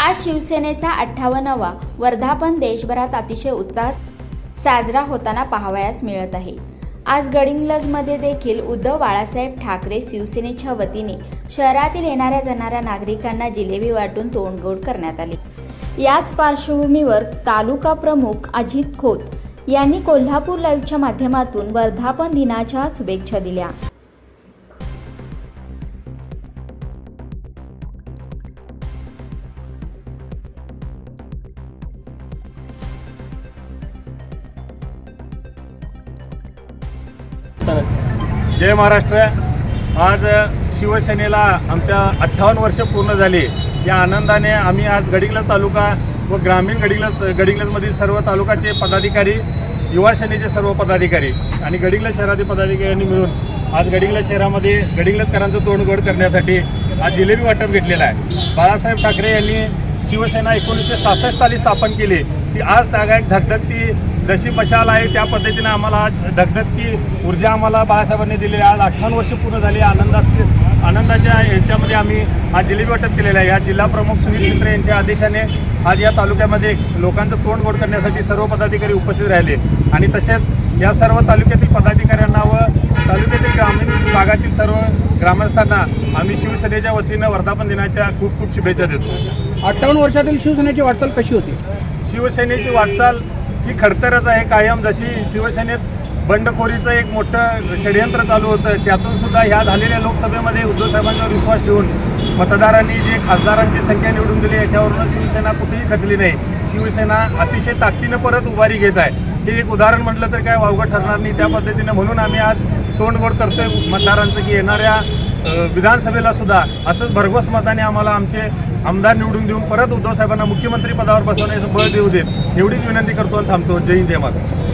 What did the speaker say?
आज शिवसेनेचा अठ्ठावन्नावा वर्धापन देशभरात अतिशय उत्साह साजरा होताना पाहावयास मिळत आहे. आज गडिंग्लजमध्ये देखील उद्धव बाळासाहेब ठाकरे शिवसेनेच्या वतीने शहरातील येणाऱ्या जाणाऱ्या नागरिकांना जिलेबी वाटून तोंडगोड करण्यात आली. याच पार्श्वभूमीवर तालुका प्रमुख अजित खोत यांनी कोल्हापूर लाईव्हच्या माध्यमातून वर्धापन दिनाच्या शुभेच्छा दिल्या. जय महाराष्ट्र. आज शिवसेनेला आमच्या अठ्ठावन्न वर्ष पूर्ण झाली. या आनंदाने आम्ही आज गडिंग्लज तालुका व ग्रामीण गडिंग्लज गडिंग्लजमधील सर्व तालुकाचे पदाधिकारी युवा सेनेचे सर्व पदाधिकारी आणि गडिंग्लज शहरातील पदाधिकाऱ्यांनी मिळून आज गडिंग्लज शहरामध्ये गडिंग्लजकरांचं तोंड गोड करण्यासाठी आज जिलेबी वाटप घेतलेलं आहे. बाळासाहेब ठाकरे यांनी शिवसेना एकोणीसशे सासष्ट साली स्थापन केली. ती आज त्यागा एक धगधगती जशी मशाल आहे त्या पद्धतीने आम्हाला आज धगधगती ऊर्जा आम्हाला बाळासाहेबांनी दिलेली आज अठ्ठावन्न वर्ष पूर्ण झाली आनंदात आनंदाच्या याच्यामध्ये आम्ही आज जिलेबी वाटप केलेलं आहे. या जिल्हा प्रमुख सुनील शिंत्रे यांच्या आदेशाने आज या तालुक्यामध्ये लोकांचं तोंड गोड करण्यासाठी सर्व पदाधिकारी उपस्थित राहिले. आणि तसेच या सर्व तालुक्यातील पदाधिकाऱ्यांना व तालुक्यातील ग्रामीण भागातील सर्व ग्रामस्थांना आम्ही शिवसेनेच्या वतीनं वर्धापन दिनाच्या खूप खूप शुभेच्छा देतो. अठ्ठावन्न वर्षातील शिवसेनेची वाटचाल कशी होती? शिवसेनेची वाटचाल ही खडतरच आहे कायम. जशी शिवसेनेत बंडखोरीचं एक मोठं षडयंत्र चालू होतं त्यातून सुद्धा ह्या झालेल्या लोकसभेमध्ये उद्धव साहेबांच्यावर विश्वास ठेवून मतदारांनी जे खासदारांची संख्या निवडून दिली याच्यावरून शिवसेना कुठेही खचली नाही. शिवसेना अतिशय ताकदीनं परत उभारी घेत आहे. हे एक उदाहरण म्हटलं तर काय वावगं ठरणार नाही. त्या पद्धतीनं म्हणून आम्ही आज तोंडगोड करतोय. मतदारांचं की येणाऱ्या विधानसभेला सुद्धा असंच भरघोस मताने आम्हाला आमचे आमदार निवडून देऊन परत उद्धव साहेबांना मुख्यमंत्री पदावर बसवण्याचं बळ देऊ देत एवढीच विनंती करतो आणि थांबतो. जय हिंद जय माता.